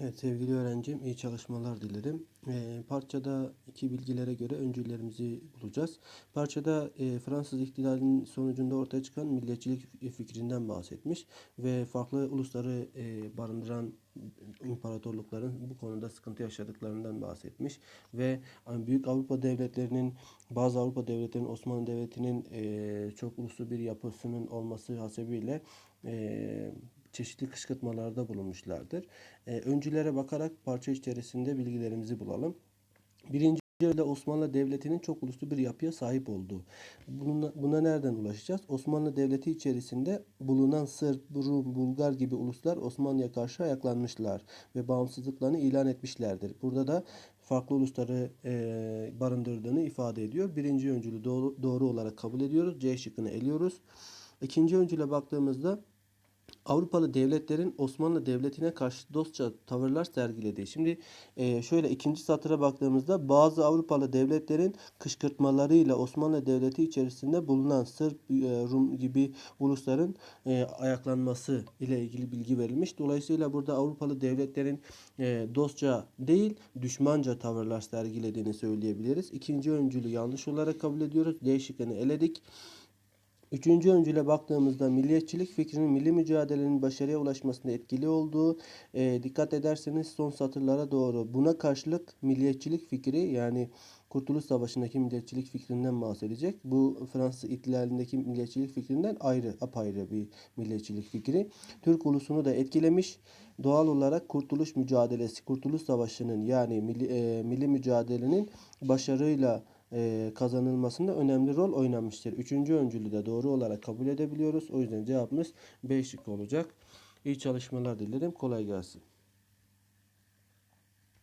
Evet sevgili öğrencim iyi çalışmalar dilerim. Eee, parçada iki bilgilere göre öncüllerimizi bulacağız. Parçada eee, Fransız ihtilalinin sonucunda ortaya çıkan milliyetçilik fikrinden bahsetmiş ve farklı ulusları eee, barındıran imparatorlukların bu konuda sıkıntı yaşadıklarından bahsetmiş ve hani, büyük Avrupa devletlerinin bazı Avrupa devletlerinin Osmanlı Devleti'nin eee, çok uluslu bir yapısının olması hasebiyle eee çeşitli kışkırtmalarda bulunmuşlardır. E, öncülere bakarak parça içerisinde bilgilerimizi bulalım. Birinci ile Osmanlı Devleti'nin çok uluslu bir yapıya sahip olduğu. Buna, buna nereden ulaşacağız? Osmanlı Devleti içerisinde bulunan Sırp, Rum, Bulgar gibi uluslar Osmanlı'ya karşı ayaklanmışlar ve bağımsızlıklarını ilan etmişlerdir. Burada da farklı ulusları e, barındırdığını ifade ediyor. Birinci öncülü doğru, doğru olarak kabul ediyoruz. C şıkkını eliyoruz. İkinci öncüle baktığımızda Avrupalı devletlerin Osmanlı Devleti'ne karşı dostça tavırlar sergilediği. Şimdi e, şöyle ikinci satıra baktığımızda bazı Avrupalı devletlerin kışkırtmalarıyla Osmanlı Devleti içerisinde bulunan Sırp, e, Rum gibi ulusların e, ayaklanması ile ilgili bilgi verilmiş. Dolayısıyla burada Avrupalı devletlerin dostça değil düşmanca tavırlar sergilediğini söyleyebiliriz. İkinci öncülü yanlış olarak kabul ediyoruz. D şıkkını eledik. Üçüncü öncüle baktığımızda milliyetçilik fikrinin milli mücadelenin başarıya ulaşmasında etkili olduğu e, dikkat ederseniz son satırlara doğru buna karşılık milliyetçilik fikri yani Kurtuluş Savaşı'ndaki milliyetçilik fikrinden bahsedecek. Bu Fransız ihtilalindeki milliyetçilik fikrinden ayrı, apayrı bir milliyetçilik fikri. Türk ulusunu da etkilemiş. Doğal olarak Kurtuluş mücadelesi, Kurtuluş Savaşı'nın yani milli, e, milli mücadelenin başarıyla e, kazanılmasında önemli rol oynamıştır. Üçüncü öncülü de doğru olarak kabul edebiliyoruz. O yüzden cevabımız B olacak. İyi çalışmalar dilerim. Kolay gelsin.